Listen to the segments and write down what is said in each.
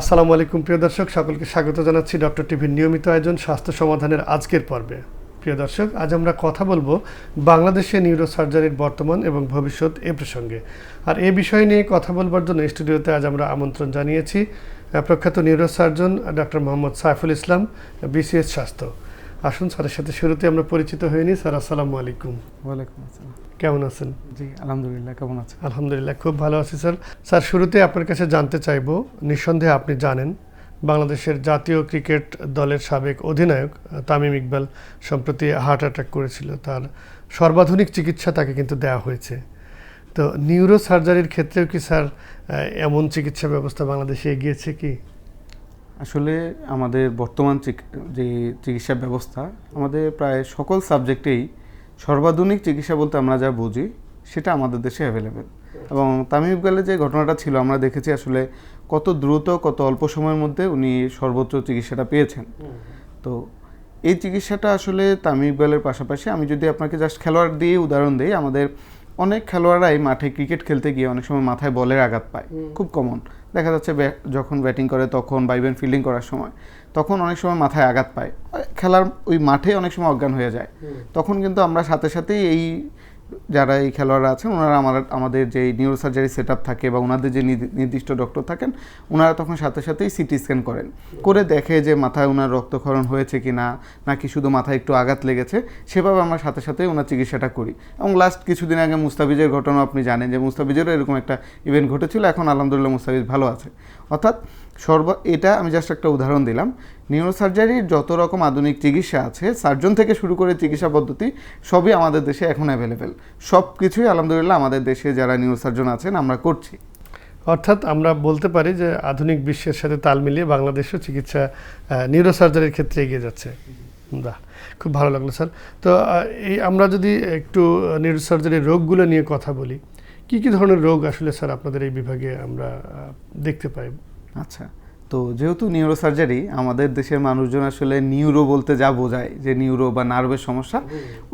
আসসালামু আলাইকুম, প্রিয় দর্শক। সকলকে স্বাগত জানাচ্ছি ডক্টর টিভির নিয়মিত আয়োজন স্বাস্থ্য সমাধানের আজকের পর্বে। প্রিয় দর্শক, আজ আমরা কথা বলব বাংলাদেশে নিউরোসার্জারির বর্তমান এবং ভবিষ্যৎ এ প্রসঙ্গে। আর এ বিষয় নিয়ে কথা বলবার জন্য স্টুডিওতে আজ আমরা আমন্ত্রণ জানিয়েছি প্রখ্যাত neurosurgeon doctor Mohammad Saiful Islam BCS স্বাস্থ্য। আসুন, স্যারের সাথে শুরুতে আমরা পরিচিত নিই। স্যার, আসসালামু আলাইকুম। ওয়ালাইকুম আসসালাম। কেমন আছেন? জি আলহামদুলিল্লাহ কেমন আছেন? আলহামদুলিল্লাহ খুব ভালো আছি স্যার। স্যার শুরুতে আপনার কাছে জানতে চাইব নিঃসন্দেহে আপনি জানেন বাংলাদেশের জাতীয় ক্রিকেট দলের সাবেক অধিনায়ক তামিম ইকবাল সম্প্রতি হার্ট অ্যাটাক করেছিল। তার সর্বাধুনিক চিকিৎসা তাকে কিন্তু দেওয়া হয়েছে। তো নিউরো সার্জারির ক্ষেত্রেও কি স্যার এমন চিকিৎসা ব্যবস্থা বাংলাদেশে এগিয়েছে কি? আসলে আমাদের বর্তমান যে চিকিৎসা ব্যবস্থা আমাদের প্রায় সকল সাবজেক্টেই সর্বাধুনিক চিকিৎসা বলতে আমরা যা বুঝি সেটা আমাদের দেশে অ্যাভেলেবেল এবং তামিম ইকবালের যে ঘটনাটা ছিল আমরা দেখেছি আসলে কত দ্রুত কত অল্প সময়ের মধ্যে উনি সর্বোচ্চ চিকিৎসাটা পেয়েছেন। তো এই চিকিৎসাটা আসলে তামিম ইকবালের পাশাপাশি আমি যদি আপনাকে জাস্ট খেলোয়াড় দিয়ে উদাহরণ দিই আমাদের অনেক খেলোয়াড়াই মাঠে ক্রিকেট খেলতে গিয়ে অনেক সময় মাথায় বলের আঘাত পায়। খুব কমন দেখা যাচ্ছে যখন ব্যাটিং করে তখন বা ইভেন ফিল্ডিং করার সময় তখন অনেক সময় মাথায় আঘাত পায়। খেলার ওই মাঠে অনেক সময় অজ্ঞান হয়ে যায়। তখন কিন্তু আমরা সাথে সাথেই এই যারা এই খেলোয়াড়রা আছেন, ওনারা আমার আমাদের যে নিউরোসার্জারি সেট থাকে বা ওনাদের যে নির্দি- নির্দিষ্ট ডক্টর থাকেন, ওনারা তখন সাথে সাথেই সিটি স্ক্যান করেন। করে দেখে যে মাথায় ওনার রক্তক্ষরণ হয়েছে কি না নাকি শুধু মাথায় একটু আঘাত লেগেছে, সেভাবে আমরা সাথে সাথে ওনার চিকিৎসাটা করি। এবং লাস্ট কিছুদিন আগে মুস্তাফিজের ঘটনা আপনি জানেন যে মুস্তাফিজেরও এরকম একটা ইভেন্ট ঘটেছিল, এখন আলহামদুলিল্লাহ মুস্তাফিজ ভালো আছে। অর্থাৎ সর্ব, এটা আমি জাস্ট একটা উদাহরণ দিলাম। নিউরোসার্জারির যত রকম আধুনিক চিকিৎসা আছে সার্জন থেকে শুরু করে চিকিৎসা পদ্ধতি সবই আমাদের দেশে এখন অ্যাভেলেবেল সব কিছুই আলহামদুলিল্লাহ আমাদের দেশে যারা নিউরোসার্জন আছেন আমরা করছি। অর্থাৎ আমরা বলতে পারি যে আধুনিক বিশ্বের সাথে তাল মিলিয়ে বাংলাদেশও চিকিৎসা নিউরোসার্জারির ক্ষেত্রে এগিয়ে যাচ্ছে। বাহ খুব ভালো লাগল স্যার। তো এই আমরা যদি একটু নিউরো সার্জারির রোগগুলো নিয়ে কথা বলি কি কি ধরনের রোগ আসলে স্যার আপনাদের এই বিভাগে আমরা দেখতে পাই? আচ্ছা তো যেহেতু নিউরোসার্জারি আমাদের দেশের মানুষজন আসলে নিউরো বলতে যা বোঝায় যে নিউরো বা নার্ভের সমস্যা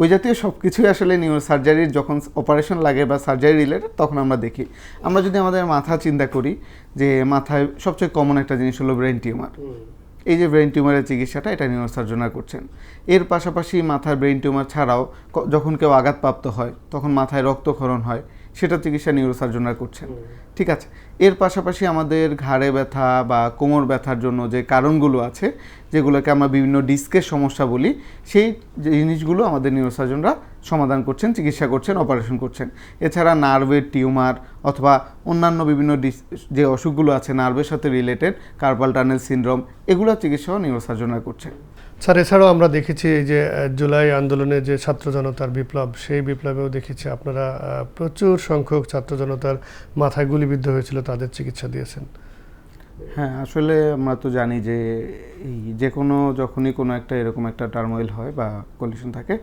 ওই জাতীয় সব কিছুই আসলে নিউরোসার্জারির যখন অপারেশন লাগে বা সার্জারি রিলেটেড তখন আমরা দেখি। আমরা যদি আমাদের মাথা চিন্তা করি যে মাথায় সবচেয়ে কমন একটা জিনিস হলো ব্রেন টিউমার এই যে ব্রেন টিউমারের চিকিৎসাটা এটা নিউরোসার্জনরা করছেন। এর পাশাপাশি মাথার ব্রেন টিউমার ছাড়াও যখন কেউ আঘাতপ্রাপ্ত হয় তখন মাথায় রক্তক্ষরণ হয়। সেটা চিকিৎসা নিউরোসার্জনরা করছেন। ঠিক আছে? এর পাশাপাশি আমাদের ঘাড়ে ব্যথা বা কোমর ব্যথার জন্য যে কারণগুলো আছে, যেগুলোকে আমরা বিভিন্ন ডিস্কের সমস্যা বলি, সেই জিনিসগুলো আমাদের নিউরোসার্জনরা সমাধান করছেন, চিকিৎসা করছেন অপারেশন করছেন। এছাড়া নার্ভের টিউমার অথবা অন্যান্য বিভিন্ন ডিস, যে অসুখগুলো আছে, নার্ভের সাথে রিলেটেড কার্পাল টানেল সিনড্রোম এগুলোর চিকিৎসাও নিউরোসার্জনরা করছেন। স্যার, এছাড়াও আমরা দেখেছি এই যে জুলাই আন্দোলনে যে ছাত্র জনতার বিপ্লব, সেই বিপ্লবেও দেখেছি আপনারা প্রচুর সংখ্যক ছাত্র জনতার মাথায় গুলিবিদ্ধ হয়েছিল, তাদের চিকিৎসা দিয়েছেন। হ্যাঁ আসলে আমরা তো জানি যে, এই যে কোনো, যখনই কোনো একটা এরকম একটা টার্মোইল হয় বা কলিশন থাকে,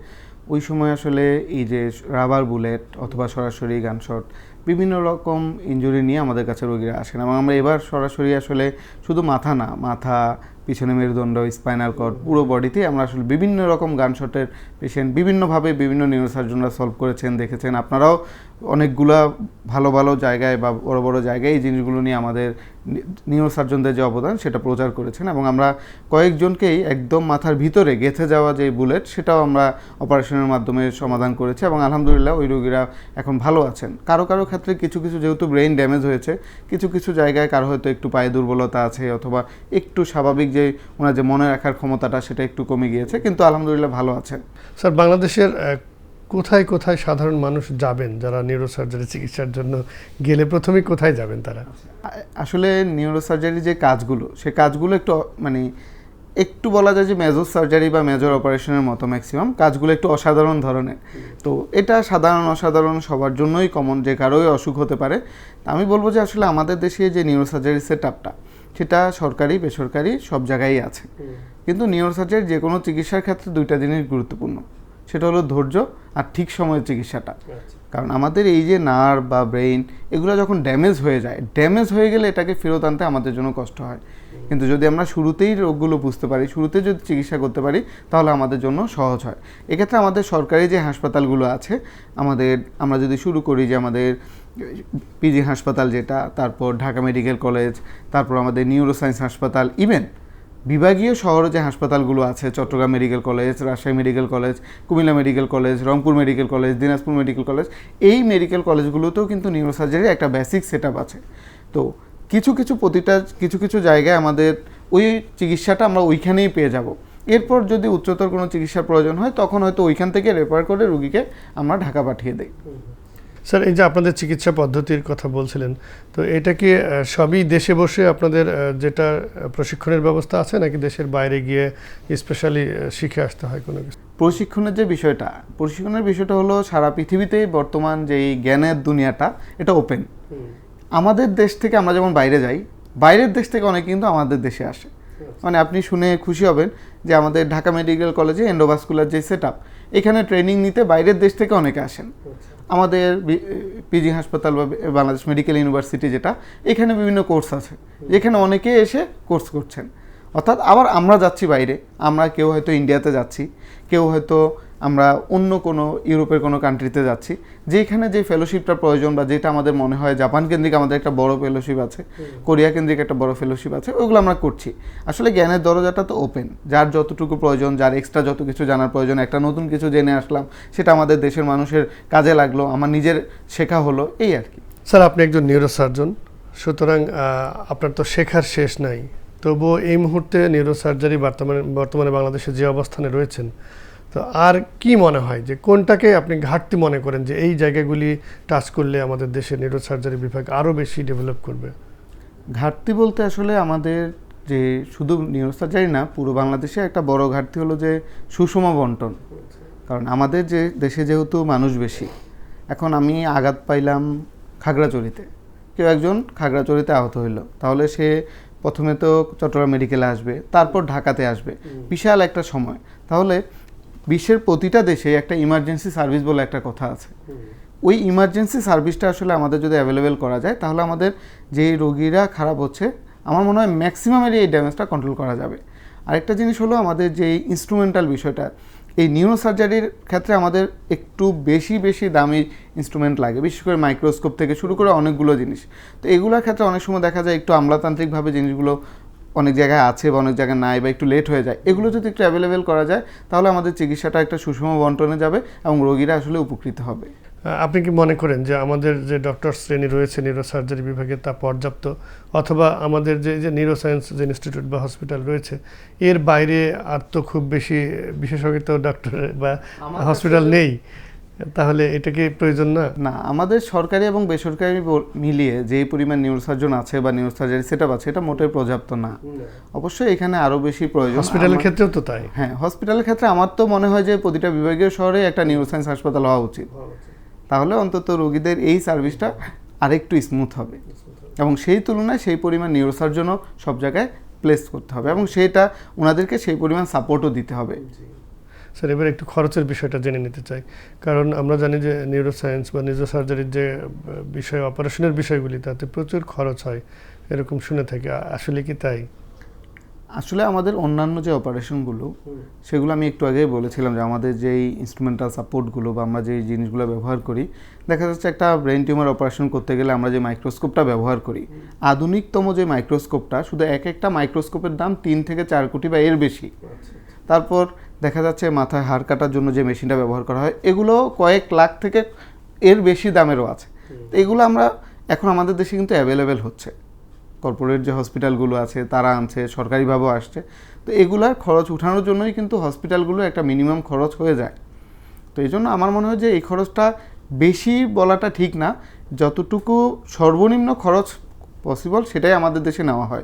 ওই সময় আসলে এই যে রাবার বুলেট অথবা সরাসরি গানশট বিভিন্ন রকম ইনজুরি নিয়ে আমাদের কাছে রোগীরা আসেন এবং আমরা এবার সরাসরি আসলে শুধু মাথা না, মাথা পিছনে মেরুদণ্ড স্পাইনাল কর্ড পুরো বডিতে আমরা আসলে বিভিন্ন রকম গানশটের পেশেন্ট বিভিন্নভাবে বিভিন্ন নিউরোসার্জনরা সলভ করেছেন, দেখেছেন। আপনারাও অনেকগুলা ভালো ভালো জায়গায় বা বড় বড় জায়গায় এই জিনিসগুলো নিয়ে আমাদের নিউরোসার্জনদের যে অবদান, সেটা প্রচার করেছেন এবং আমরা কয়েকজনকেই একদম মাথার ভিতরে গেঁথে যাওয়া যে বুলেট, সেটাও আমরা অপারেশনের মাধ্যমে সমাধান করেছি এবং আলহামদুলিল্লাহ ওই রোগীরা এখন ভালো আছেন। কারও কারও ক্ষেত্রে কিছু কিছু যেহেতু ব্রেন ড্যামেজ হয়েছে, কিছু কিছু জায়গায় কারও হয়তো একটু পায়ে দুর্বলতা আছে অথবা একটু স্বাভাবিক যে ওনার যে মনে রাখার ক্ষমতাটা, সেটা একটু কমে গিয়েছে, কিন্তু আলহামদুলিল্লাহ ভালো আছেন। স্যার, বাংলাদেশের কোথায় কোথায় সাধারণ মানুষ যাবেন যারা নিউরোসার্জারি চিকিৎসার জন্য গেলে প্রথমে কোথায় যাবেন তারা? আসলে নিউরোসার্জারি যে কাজগুলো সে কাজগুলো একটু মানে একটু বলা যায় যে মেজর সার্জারি বা মেজর অপারেশনের মতো ম্যাক্সিমাম কাজগুলো একটু অসাধারণ ধরনের। তো এটা সাধারণ অসাধারণ সবার জন্যই কমন যে কারোই অসুখ হতে পারে। আমি বলব যে আসলে আমাদের দেশে যে নিউরোসার্জারি সেট আপটা সেটা সরকারি বেসরকারি সব জায়গায় আছে। কিন্তু নিউরোসার্জারি যে কোনো চিকিৎসার ক্ষেত্রে দুইটা জিনিস গুরুত্বপূর্ণ। সেটা হলো ধৈর্য আর ঠিক সময়ের চিকিৎসাটা। কারণ আমাদের এই যে নার্ভ বা ব্রেইন এগুলো যখন ড্যামেজ হয়ে যায় ড্যামেজ হয়ে গেলে এটাকে ফেরত আনতে আমাদের জন্য কষ্ট হয়। কিন্তু যদি আমরা শুরুতেই রোগগুলো বুঝতে পারি শুরুতে যদি চিকিৎসা করতে পারি তাহলে আমাদের জন্য সহজ হয়। এক্ষেত্রে আমাদের সরকারি যে হাসপাতালগুলো আছে আমাদের আমরা যদি শুরু করি যে আমাদের পিজি হাসপাতাল যেটা তারপর ঢাকা মেডিকেল কলেজ তারপর আমাদের নিউরোসায়েন্স হাসপাতাল ইভেন বিভাগীয় শহরে যে হাসপাতালগুলো আছে, Chittagong medical college, Rajshahi medical college, Comilla medical college, Rangpur medical college, Dinajpur medical college, এই মেডিকেল কলেজগুলোতেও কিন্তু নিউরোসার্জারির একটা বেসিক সেট আছে। তো কিছু কিছু প্রতিটা, কিছু কিছু জায়গায় আমাদের ওই চিকিৎসাটা আমরা ওইখানেই পেয়ে যাব। এরপর যদি উচ্চতর কোনো চিকিৎসার প্রয়োজন হয়, তখন হয়তো ওইখান থেকে রেফার করে রুগীকে আমরা ঢাকা পাঠিয়ে দিই। স্যার এই যে আপনাদের চিকিৎসা পদ্ধতির কথা বলছিলেন তো এটা কি সবই দেশে বসে আপনাদের যেটা প্রশিক্ষণের ব্যবস্থা আছে নাকি দেশের বাইরে গিয়ে স্পেশালি শিখে আসতে হয় কোনো কিছু? প্রশিক্ষণের যে বিষয়টা প্রশিক্ষণের বিষয়টা হলো সারা পৃথিবীতেই বর্তমান যে এই জ্ঞানের দুনিয়াটা এটা ওপেন আমাদের দেশ থেকে আমরা যেমন বাইরে যাই বাইরের দেশ থেকে অনেক কিন্তু আমাদের দেশে আসে। মানে আপনি শুনে খুশি হবেন যে আমাদের ঢাকা মেডিকেল কলেজে এন্ডোভাস্কুলার যে সেট এখানে ট্রেনিং নিতে বাইরের দেশ থেকে অনেকে আসেন। আমাদের পিজি হাসপাতাল বা বাংলাদেশ মেডিকেল ইউনিভার্সিটি যেটা এখানে বিভিন্ন কোর্স আছে যেখানে অনেকে এসে কোর্স করছেন। অর্থাৎ আবার আমরা যাচ্ছি বাইরে আমরা কেউ হয়তো ইন্ডিয়াতে যাচ্ছি কেউ হয়তো আমরা অন্য কোনো ইউরোপের কোনো কান্ট্রিতে যাচ্ছি যেখানে যে ফেলোশিপটা প্রয়োজন বা যেটা আমাদের মনে হয় জাপান কেন্দ্রিক আমাদের একটা বড় ফেলোশিপ আছে কোরিয়া কেন্দ্রিক একটা বড় ফেলোশিপ আছে ওইগুলো আমরা করছি। আসলে জ্ঞানের দরজাটা তো ওপেন যার যতটুকু প্রয়োজন যার এক্সট্রা যত কিছু জানার প্রয়োজন একটা নতুন কিছু জেনে আসলাম সেটা আমাদের দেশের মানুষের কাজে লাগল আমার নিজের শেখা হলো এই আর কি। স্যার আপনি একজন নিউরোসার্জন সুতরাং আপনার তো শেখার শেষ নাই। তবুও এই মুহূর্তে নিউরোসার্জারি বর্তমানে বর্তমানে বাংলাদেশে যে অবস্থানে রয়েছেন তো আর কি মনে হয় যে কোনটাকে আপনি ঘাটতি মনে করেন যে এই জায়গাগুলি টাচ করলে আমাদের দেশের নিউরোসার্জারি বিভাগ আরও বেশি ডেভেলপ করবে? ঘাটতি বলতে আসলে আমাদের যে শুধু নিউরোসার্জারি না পুরো বাংলাদেশে একটা বড় ঘাটতি হলো যে সুষম বন্টন। কারণ আমাদের যে দেশে যেহেতু মানুষ বেশি এখন আমি আঘাত পাইলাম খাগড়াচড়িতে কেউ একজন খাগড়াচড়িতে আহত হইল তাহলে সে প্রথমে তো চট্টগ্রাম মেডিকেলে আসবে তারপর ঢাকাতে আসবে। বিশাল একটা সময়। তাহলে বিশ্বের প্রতিটা দেশে একটা ইমার্জেন্সি সার্ভিস বলে একটা কথা আছে। ওই ইমার্জেন্সি সার্ভিসটা আসলে আমাদের যদি অ্যাভেলেবেল করা যায়, তাহলে আমাদের যেই রোগীরা খারাপ হচ্ছে, আমার মনে হয় ম্যাক্সিমামেরই এই ড্যামেজটা কন্ট্রোল করা যাবে। আরেকটা জিনিস হলো আমাদের যে ইনস্ট্রুমেন্টাল বিষয়টা, এই নিউরোসার্জারির ক্ষেত্রে আমাদের একটু বেশি বেশি দামি ইনস্ট্রুমেন্ট লাগে, বিশেষ করে মাইক্রোস্কোপ থেকে শুরু করে অনেকগুলো জিনিস। তো এগুলোর ক্ষেত্রে অনেক সময় দেখা যায় একটু আমলাতান্ত্রিকভাবে জিনিসগুলো অনেক জায়গায় আছে বা অনেক জায়গায় নাই বা একটু লেট হয়ে যায় এগুলো যদি একটু অ্যাভেলেবেল করা যায় তাহলে আমাদের চিকিৎসাটা একটা সুষম বন্টনে যাবে এবং রোগীরা আসলে উপকৃত হবে। আপনি কি মনে করেন যে আমাদের যে ডক্টর শ্রেণি রয়েছে নিউরোসার্জারি বিভাগে তা পর্যাপ্ত? অথবা আমাদের যে যে নিউরোসায়েন্স যে ইনস্টিটিউট বা হসপিটাল রয়েছে এর বাইরে আর তো খুব বেশি বিশেষজ্ঞ ডক্টর বা হসপিটাল নেই। তাহলে এটা কি প্রয়োজন না? না আমাদের সরকারি এবং বেসরকারি মিলিয়ে যেই পরিমাণ নিউরোসার্জন আছে বা নিউরোসার্জারি সেট আছে এটা মোটেই পর্যাপ্ত না। অবশ্যই এখানে আরও বেশি প্রয়োজন। হসপিটালের ক্ষেত্রেও তো তাই। হ্যাঁ হসপিটালের ক্ষেত্রে আমার তো মনে হয় যে প্রতিটা বিভাগীয় শহরে একটা নিউরোসায়েন্স হাসপাতাল হওয়া উচিত। তাহলে অন্তত রোগীদের এই সার্ভিসটা আরেকটু স্মুথ হবে। এবং সেই তুলনায় সেই পরিমাণ নিউরোসার্জনও সব জায়গায় প্লেস করতে হবে এবং সেটা ওনাদেরকে সেই পরিমাণ সাপোর্টও দিতে হবে। স্যার এবার একটু খরচের বিষয়টা জেনে নিতে চাই। কারণ আমরা জানি যে নিউরোসায়েন্স বা নিউরোসার্জারির যে বিষয় অপারেশনের বিষয়গুলি তাতে প্রচুর খরচ হয়। এরকম শুনে থাকি। আসলে কি তাই? আসলে আমাদের অন্যান্য যে অপারেশনগুলো সেগুলো আমি একটু আগেই বলেছিলাম যে আমাদের যেই ইনস্ট্রুমেন্টাল সাপোর্টগুলো বা আমরা যেই জিনিসগুলো ব্যবহার করি দেখা যাচ্ছে একটা ব্রেন টিউমার অপারেশন করতে গেলে আমরা যে মাইক্রোস্কোপটা ব্যবহার করি আধুনিকতম যে মাইক্রোস্কোপটা শুধু এক একটা মাইক্রোস্কোপের দাম তিন থেকে চার কোটি বা এর বেশি। তারপর দেখা যাচ্ছে মাথায় হাড় কাটার জন্য যে মেশিনটা ব্যবহার করা হয় এগুলো কয়েক লাখ থেকে এর বেশি দামেরও আছে। তো এগুলো আমরা এখন আমাদের দেশে কিন্তু অ্যাভেলেবেল হচ্ছে। কর্পোরেট যে হসপিটালগুলো আছে তারা আনছে সরকারিভাবেও আসছে। তো এগুলার খরচ উঠানোর জন্যই কিন্তু হসপিটালগুলো একটা মিনিমাম খরচ হয়ে যায়। তো এই জন্য আমার মনে হয় যে এই খরচটা বেশি বলাটা ঠিক না। যতটুকু সর্বনিম্ন খরচ পসিবল সেটাই আমাদের দেশে নেওয়া হয়।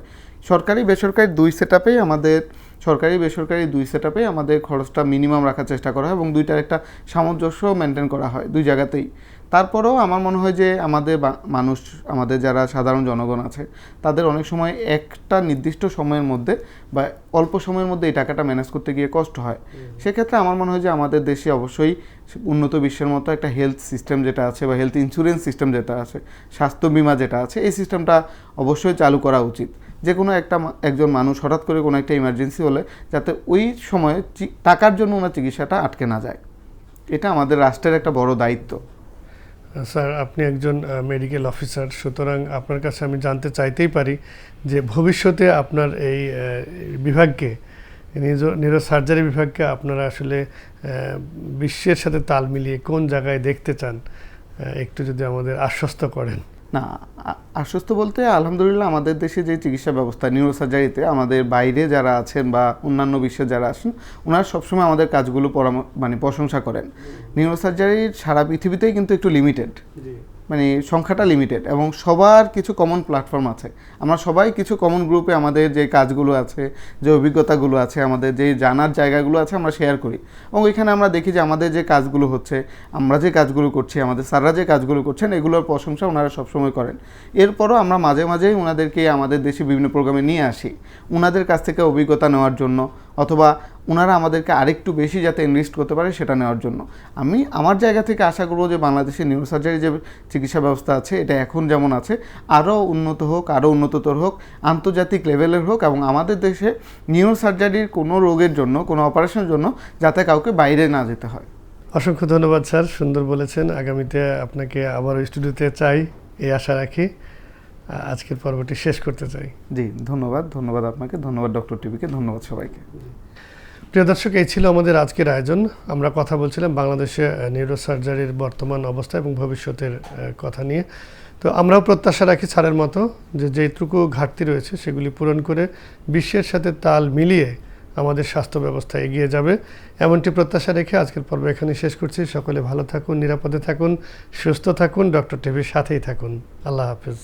সরকারি বেসরকারি দুই সেট আমাদের সরকারি বেসরকারি দুই সেট আমাদের খরচটা মিনিমাম রাখার চেষ্টা করা হয় এবং দুইটার একটা সামঞ্জস্য মেনটেন করা হয় দুই জায়গাতেই। তারপরেও আমার মনে হয় যে আমাদের বা- মানুষ আমাদের যারা সাধারণ জনগণ আছে তাদের অনেক সময় একটা নির্দিষ্ট সময়ের মধ্যে বা অল্প সময়ের মধ্যে এই টাকাটা ম্যানেজ করতে গিয়ে কষ্ট হয়। সেক্ষেত্রে আমার মনে হয় যে আমাদের দেশে অবশ্যই উন্নত বিশ্বের মতো একটা হেলথ সিস্টেম যেটা আছে বা হেলথ ইন্স্যুরেন্স সিস্টেম যেটা আছে স্বাস্থ্য বিমা যেটা আছে এই সিস্টেমটা অবশ্যই চালু করা উচিত। যে কোনো একটা একজন মানুষ হঠাৎ করে কোনো একটা ইমার্জেন্সি হলে যাতে ওই সময়ে টাকার জন্য ওনার চিকিৎসাটা আটকে না যায়। এটা আমাদের রাষ্ট্রের একটা বড় দায়িত্ব। স্যার, আপনি একজন মেডিকেল অফিসার সুতরাং আপনার কাছে আমি জানতে চাইতেই পারি যে ভবিষ্যতে আপনার এই বিভাগকে নিউরো সার্জারি বিভাগকে আপনারা আসলে বিশ্বের সাথে তাল মিলিয়ে কোন জায়গায় দেখতে চান একটু যদি আমাদের আশ্বস্ত করেন। না আশ্বস্ত বলতে আলহামদুলিল্লাহ আমাদের দেশে যে চিকিৎসা ব্যবস্থা নিউরোসার্জারিতে আমাদের বাইরে যারা আছেন বা অন্যান্য বিশ্বে যারা আসেন ওনারা সবসময় আমাদের কাজগুলো পরাম- মানে প্রশংসা করেন। নিউরোসার্জারির সারা পৃথিবীতেই কিন্তু একটু লিমিটেড মানে সংখ্যাটা লিমিটেড এবং সবার কিছু কমন প্ল্যাটফর্ম আছে। আমরা সবাই কিছু কমন গ্রুপে আমাদের যে কাজগুলো আছে, যে অভিজ্ঞতাগুলো আছে, আমাদের যে জানার জায়গাগুলো আছে আমরা শেয়ার করি। এবং এখানে আমরা দেখি যে আমাদের যে কাজগুলো হচ্ছে, আমরা যে কাজগুলো করছি, আমাদের স্যাররা যে কাজগুলো করছেন, এগুলোর প্রশংসা ওনারা সবসময় করেন। এরপরও আমরা মাঝে মাঝেই ওনাদেরকে আমাদের দেশে বিভিন্ন প্রোগ্রামে নিয়ে আসি। ওনাদের কাছ থেকে অভিজ্ঞতা নেওয়ার জন্য অথবা ওনারা আমাদেরকে আরেকটু বেশি যাতে ইনভেস্ট করতে পারে সেটা নেওয়ার জন্য। আমি আমার জায়গা থেকে আশা করব যে বাংলাদেশে নিউরোসার্জারি যে চিকিৎসা ব্যবস্থা আছে, এটা এখন যেমন আছে, আরও উন্নত হোক, আরও উন্নততর হোক, আন্তর্জাতিক লেভেলের হোক এবং আমাদের দেশে নিউরোসার্জারির কোনো রোগের জন্য, কোনো অপারেশনের জন্য যাতে কাউকে বাইরে না যেতে হয়। অসংখ্য ধন্যবাদ স্যার, সুন্দর বলেছেন। আগামীতে আপনাকে আবার স্টুডিওতে চাই, এই আশা রাখি। আজকের পর্বটি শেষ করতে চাই। জি ধন্যবাদ ধন্যবাদ আপনাকে ধন্যবাদ ডক্টর টিভিকে ধন্যবাদ সবাইকে। প্রিয় দর্শক এই ছিল আমাদের আজকের আয়োজন। আমরা কথা বলছিলাম বাংলাদেশে নিউরো সার্জারির বর্তমান অবস্থা এবং ভবিষ্যতের কথা নিয়ে। তো আমরাও প্রত্যাশা রাখি ছাড়ের মতো যে যেটুকু ঘাটতি রয়েছে সেগুলি পূরণ করে বিশ্বের সাথে তাল মিলিয়ে আমাদের স্বাস্থ্য ব্যবস্থা এগিয়ে যাবে। এমনটি প্রত্যাশা রেখে আজকের পর্ব এখানে শেষ করছি। সকলে ভালো থাকুন নিরাপদে থাকুন সুস্থ থাকুন ডক্টর টিভির সাথেই থাকুন। আল্লাহ হাফেজ।